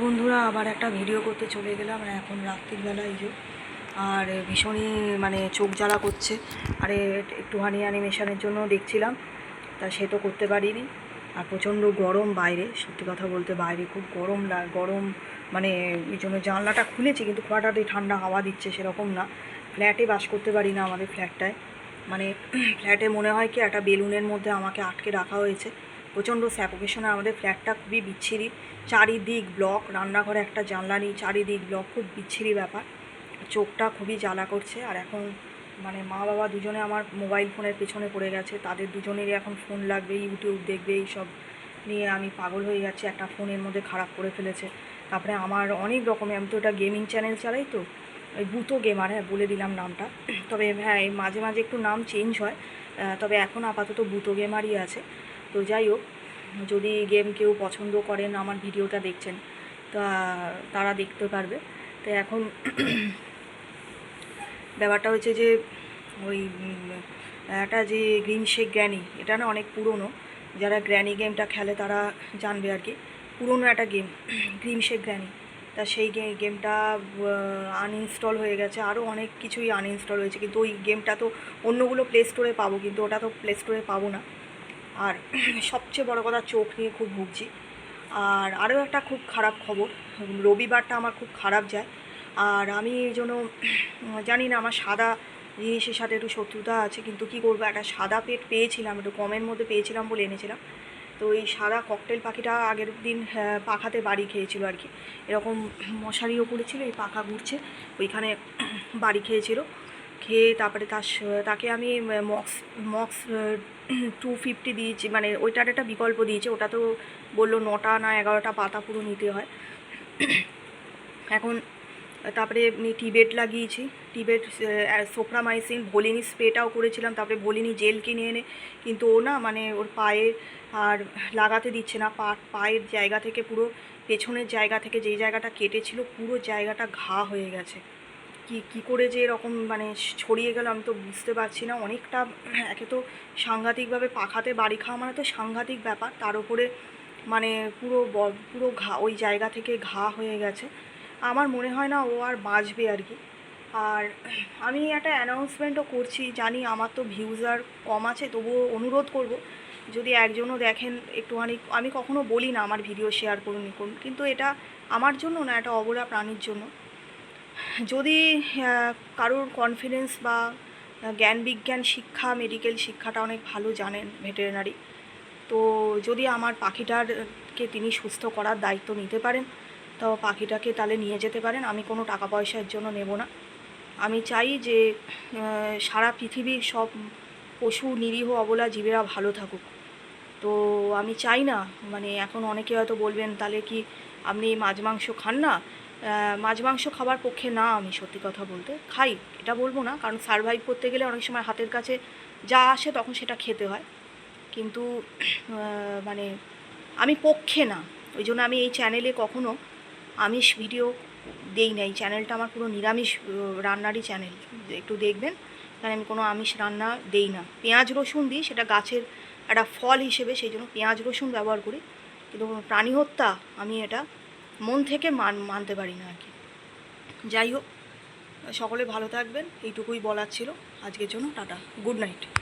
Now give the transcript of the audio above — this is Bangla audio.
বন্ধুরা, আবার একটা ভিডিও করতে চলে গেলাম, আর এখন রাত্রিবেলা যে, আর ভীষণই মানে চোখ জ্বালা করছে। আরে একটু হানি অ্যানিমেশনের জন্য দেখছিলাম, তা সে তো করতে পারিনি। আর প্রচণ্ড গরম বাইরে, সত্যি কথা বলতে বাইরে খুব গরম গরম মানে এই জন্য জানলাটা খুলেছি, কিন্তু হঠাৎই ঠান্ডা হাওয়া দিচ্ছে সেরকম না। ফ্ল্যাটে বাস করতে পারি না আমাদের ফ্ল্যাটটায়। মানে ফ্ল্যাটে মনে হয় কি একটা বেলুনের মধ্যে আমাকে আটকে রাখা হয়েছে। প্রচণ্ড স্যাফোকেশনে আমাদের ফ্ল্যাটটা খুবই বিচ্ছিরি। চারিদিক ব্লক রান্নাঘরে একটা জানলা নেই, চারিদিক ব্লক খুব বিচ্ছিরি ব্যাপার। চোখটা খুবই জ্বালা করছে। আর এখন মানে মা বাবা দুজনে আমার মোবাইল ফোনের পেছনে পড়ে গেছে। তাদের দুজনেরই এখন ফোন লাগবে ইউটিউব দেখবে, এইসব নিয়ে আমি পাগল হয়ে যাচ্ছি। একটা ফোনের মধ্যে খারাপ করে ফেলেছে। তারপরে আমার অনেক রকমের, আমি তো ওটা গেমিং চ্যানেল চালাই তো ওই বুতো গেমার হ্যাঁ বলে দিলাম নামটা। তবে হ্যাঁ মাঝে মাঝে একটু নাম চেঞ্জ হয়। তবে এখন আপাতত বুতো গেমারই আছে। তো যাই হোক, যদি গেম কেউ পছন্দ করেন, আমার ভিডিওটা দেখছেন, তা তারা দেখতে পারবে। তো এখন ব্যাপারটা হচ্ছে যে, ওই একটা যে গ্রিন শেক গ্র্যানি, এটা না অনেক পুরনো। যারা গ্র্যানি গেমটা খেলে তারা জানবে আর কি। পুরনো একটা গেম গ্রিন শেক গ্র্যানি। তা সেই গেমটা আনইনস্টল হয়ে গেছে। আরও অনেক কিছুই আনইনস্টল হয়েছে। কিন্তু ওই গেমটা তো অন্যগুলো প্লে স্টোরে পাবো, কিন্তু ওটা তো প্লে স্টোরে পাবো না। আর সবচেয়ে বড় কথা চোখ নিয়ে খুব ভুগছি। আর আরও একটা খুব খারাপ খবর, রবিবারটা আমার খুব খারাপ যায়। আর আমি এই জন্য জানি না আমার সাদা জিনিসের সাথে একটু শত্রুতা আছে, কিন্তু কি করব? একটা সাদা পেট পেয়েছিলাম, একটু কমের মধ্যে পেয়েছিলাম বলে এনেছিলাম। তো এই সাদা ককটেল পাখিটা আগের দিন পাখাতে বাড়ি খেয়েছিল আর কি। এরকম মশারিও পড়েছিল এই পাখা ঘুরছে, ওইখানে বাড়ি খেয়েছিল। খেয়ে তারপরে তার তাকে আমি মক্স মক্স টু ফিফটি দিয়েছি। মানে ওইটার একটা বিকল্প দিয়েছি। ওটা তো বলল নটা না এগারোটা পাতা পুরো নিতে হয়। এখন তারপরে টিবেট লাগিয়েছি। টিবেট সোপ্রামাইসিন ভলিনি স্প্রেটাও করেছিলাম। তারপরে ভলিনি জেল কিনে এনে। কিন্তু ও না মানে ওর পায়ে আর লাগাতে দিচ্ছে না। পা, পায়ের জায়গা থেকে পুরো পেছনের জায়গা থেকে যেই জায়গাটা কেটেছিল, পুরো জায়গাটা ঘা হয়ে গেছে। কি কি করে যে এরকম মানে ছড়িয়ে গেল আমি তো বুঝতে পারছি না। অনেকটা একে তো সাংঘাতিকভাবে পাখাতে বাড়ি খাওয়া মানে তো সাংঘাতিক ব্যাপার। তার উপরে মানে পুরো পুরো ঘা, ওই জায়গা থেকে ঘা হয়ে গেছে। আমার মনে হয় না ও আর বাঁচবে আর কি। আর আমি একটা অ্যানাউন্সমেন্টও করছি, জানি আমার তো ভিউজ আর কম আছে, তবুও অনুরোধ করব, যদি একজনও দেখেন একটুখানি, আমি কখনো বলি না আমার ভিডিও শেয়ার করুন করুন। কিন্তু এটা আমার জন্য না, এটা অবলা প্রাণীর জন্য। যদি কারোর কনফিডেন্স বা জ্ঞান বিজ্ঞান শিক্ষা মেডিকেল শিক্ষাটা অনেক ভালো জানেন ভেটেরিনারি তো যদি আমার পাখিটারকে তিনি সুস্থ করার দায়িত্ব নিতে পারেন, তো পাখিটাকে তাহলে নিয়ে যেতে পারেন, আমি কোনো টাকা পয়সার জন্য নেব না। আমি চাই যে সারা পৃথিবীর সব পশু, নিরীহ, অবলা জীবেরা ভালো থাকুক। তো আমি চাই না মানে এখন অনেকে হয়তো বলবেন, তাহলে কি আপনি মাছ, মাংস খান না? মাছ মাংস খাবার পক্ষে না আমি সত্যি কথা বলতে। খাই, এটা বলব না, কারণ সারভাইভ করতে গেলে অনেক সময় হাতের কাছে যা আসে তখন সেটা খেতে হয়। কিন্তু মানে আমি পক্ষে না। ওই জন্য আমি এই চ্যানেলে কখনো আমিষ ভিডিও দেই না। এই চ্যানেলটা আমার পুরো নিরামিষ রান্নারই চ্যানেল একটু দেখবেন, কারণ আমি কোনো আমিষ রান্না দেই না। পেঁয়াজ রসুন দিই, সেটা গাছের একটা ফল হিসেবে, সেই জন্য পেঁয়াজ রসুন ব্যবহার করি। কিন্তু কোনো প্রাণী হত্যা আমি এটা মন থেকে মান, মানতে পারি না আর কি। যাই হোক, সকলে ভালো থাকবেন, এইটুকুই বলার ছিল। আজকের জন্য টাটা, গুড নাইট।